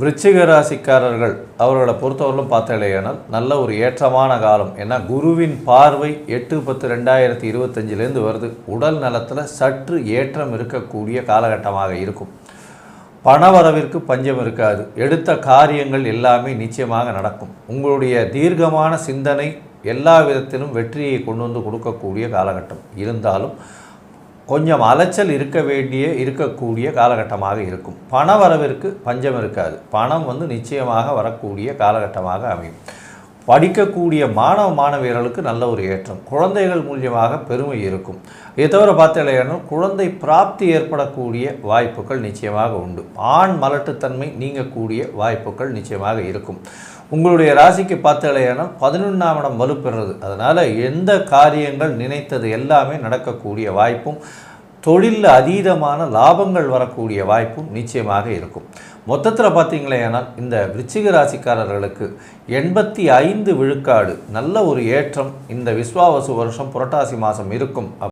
விருச்சிக ராசிக்காரர்கள் அவர்களை பொறுத்தவரையிலும் பார்த்தாலேயானால் நல்ல ஒரு ஏற்றமான காலம். ஏன்னா குருவின் பார்வை எட்டு பத்து ரெண்டாயிரத்தி இருபத்தஞ்சிலேருந்து வருது. உடல் நலத்தில் சற்று ஏற்றம் இருக்கக்கூடிய காலகட்டமாக இருக்கும். பணவரவிற்கு பஞ்சம் இருக்காது. எடுத்த காரியங்கள் எல்லாமே நிச்சயமாக நடக்கும். உங்களுடைய தீர்க்கமான சிந்தனை எல்லா விதத்திலும் வெற்றியை கொண்டு வந்து கொடுக்கக்கூடிய காலகட்டம். இருந்தாலும் கொஞ்சம் அலைச்சல் இருக்க வேண்டிய இருக்கக்கூடிய காலகட்டமாக இருக்கும். பண வரவிற்கு பஞ்சம் இருக்காது. பணம் வந்து நிச்சயமாக வரக்கூடிய காலகட்டமாக அமையும். படிக்கக்கூடிய மாணவ மாணவியர்களுக்கு நல்ல ஒரு ஏற்றம். குழந்தைகள் மூலியமாக பெருமை இருக்கும். இதை தவிர பார்த்தீங்கன்னா குழந்தை பிராப்தி ஏற்படக்கூடிய வாய்ப்புகள் நிச்சயமாக உண்டு. ஆண் மலட்டுத்தன்மை நீங்கக்கூடிய வாய்ப்புகள் நிச்சயமாக இருக்கும். உங்களுடைய ராசிக்கு பார்த்தீங்கன்னா பதினொன்றாம் இடம் வலுப்பெறுறது. அதனால் எந்த காரியங்கள் நினைத்தது எல்லாமே நடக்கக்கூடிய வாய்ப்பும் தொழிலில் அதீதமான லாபங்கள் வரக்கூடிய வாய்ப்பும் நிச்சயமாக இருக்கும். மொத்தத்தில் பார்த்தீங்களேனால் இந்த விருச்சிக ராசிக்காரர்களுக்கு எண்பத்தி ஐந்து விழுக்காடு நல்ல ஒரு ஏற்றம் இந்த விஸ்வாவசு வருஷம் புரட்டாசி மாதம் இருக்கும்.